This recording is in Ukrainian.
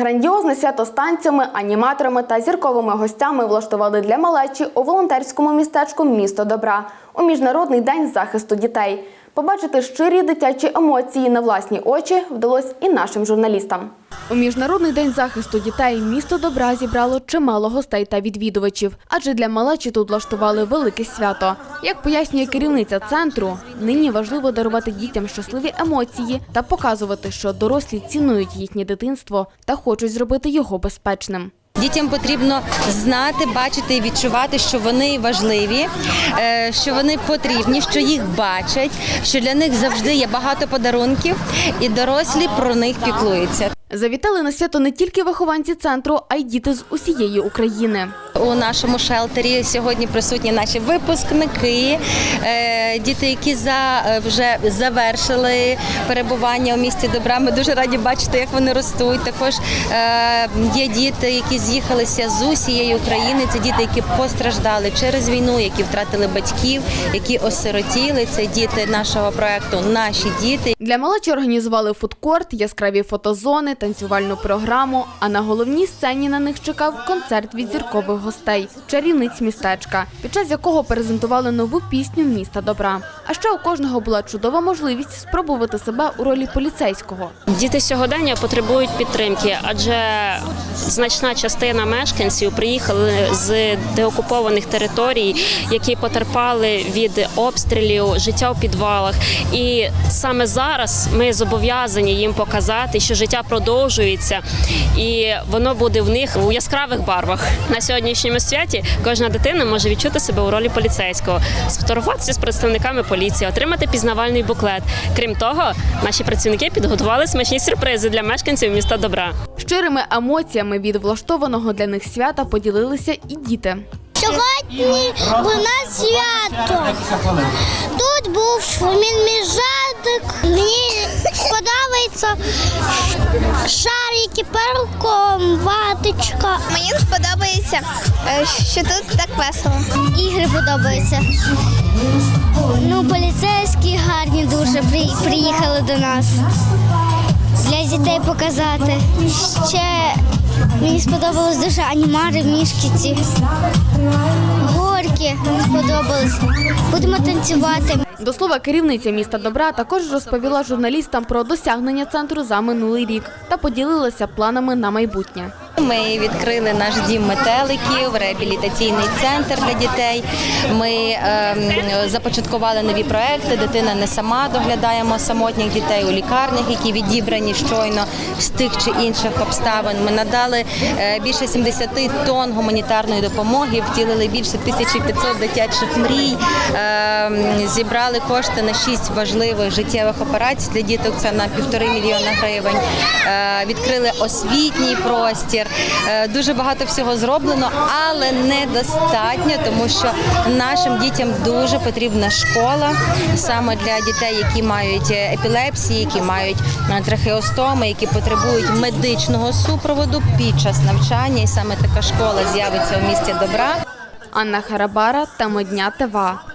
Грандіозне свято з танцями, аніматорами та зірковими гостями влаштували для малечі у волонтерському містечку Місто Добра у міжнародний день захисту дітей. Побачити щирі дитячі емоції на власні очі вдалося і нашим журналістам. У міжнародний день захисту дітей місто Добра зібрало чимало гостей та відвідувачів, адже для малечі тут влаштували велике свято. Як пояснює керівниця центру, нині важливо дарувати дітям щасливі емоції та показувати, що дорослі цінують їхнє дитинство та хочуть зробити його безпечним. Дітям потрібно знати, бачити і відчувати, що вони важливі, е, що вони потрібні, що їх бачать, що для них завжди є багато подарунків, і дорослі про них піклуються. Завітали на свято не тільки вихованці центру, а й діти з усієї України. У нашому шелтері сьогодні присутні наші випускники, е, діти, які за е, вже завершили перебування у місті добра. Ми дуже раді бачити, як вони ростуть. Також е, є діти, які з'їхалися з усієї України. Це діти, які постраждали через війну, які втратили батьків, які осиротіли. Це діти нашого проекту Наші діти. Для малечі організували фудкорт, яскраві фотозони, танцювальну програму. А на головній сцені на них чекав концерт від зіркових чарівниць містечка, під час якого презентували нову пісню Міста добра. А ще у кожного була чудова можливість спробувати себе у ролі поліцейського. Діти сьогодення потребують підтримки, адже значна частина мешканців приїхали з деокупованих територій, які потерпали від обстрілів, життя у підвалах. І саме зараз ми зобов'язані їм показати, що життя продовжується, і воно буде в них у яскравих барвах. На сьогоднішньому святі кожна дитина може відчути себе у ролі поліцейського, сфотографуватися з представниками поліції, отримати пізнавальний буклет. Крім того, наші працівники підготували смачні сюрпризи для мешканців міста добра. Щирими емоціями від влаштованого для них свята поділилися і діти. Сьогодні у нас свято. Тут був мінміжатик. Мені подобається шарики, перком, ваточка. Мені сподобається, е, що тут так весело. Ігри подобаються. Ну, поліцейські гарні дуже приїхали до нас. Для дітей показати. Мені сподобалось дуже анімари, мішки ці. Горки сподобались. Будемо танцювати. До слова, керівниця міста добра також розповіла журналістам про досягнення центру за минулий рік та поділилася планами на майбутнє. Ми відкрили наш дім метеликів, реабілітаційний центр для дітей. Ми ем, започаткували нові проекти. Дитина не сама доглядаємо самотніх дітей у лікарнях, які відібрані щойно з тих чи інших обставин. Ми надали е, більше 70 тонн гуманітарної допомоги, втілили більше 1500 дитячих мрій, ем, зібрали кошти на шість важливих життєвих операцій для діток. Це на півтори мільйона гривень. Е, Відкрили освітній простір. Е, Дуже багато всього зроблено, але недостатньо, тому що нашим дітям дуже потрібна школа саме для дітей, які мають епілепсії, які мають е, трахеостоми, які потребують медичного супроводу під час навчання. І саме така школа з'явиться у місті добра. Анна Харабара та Модня ТВА.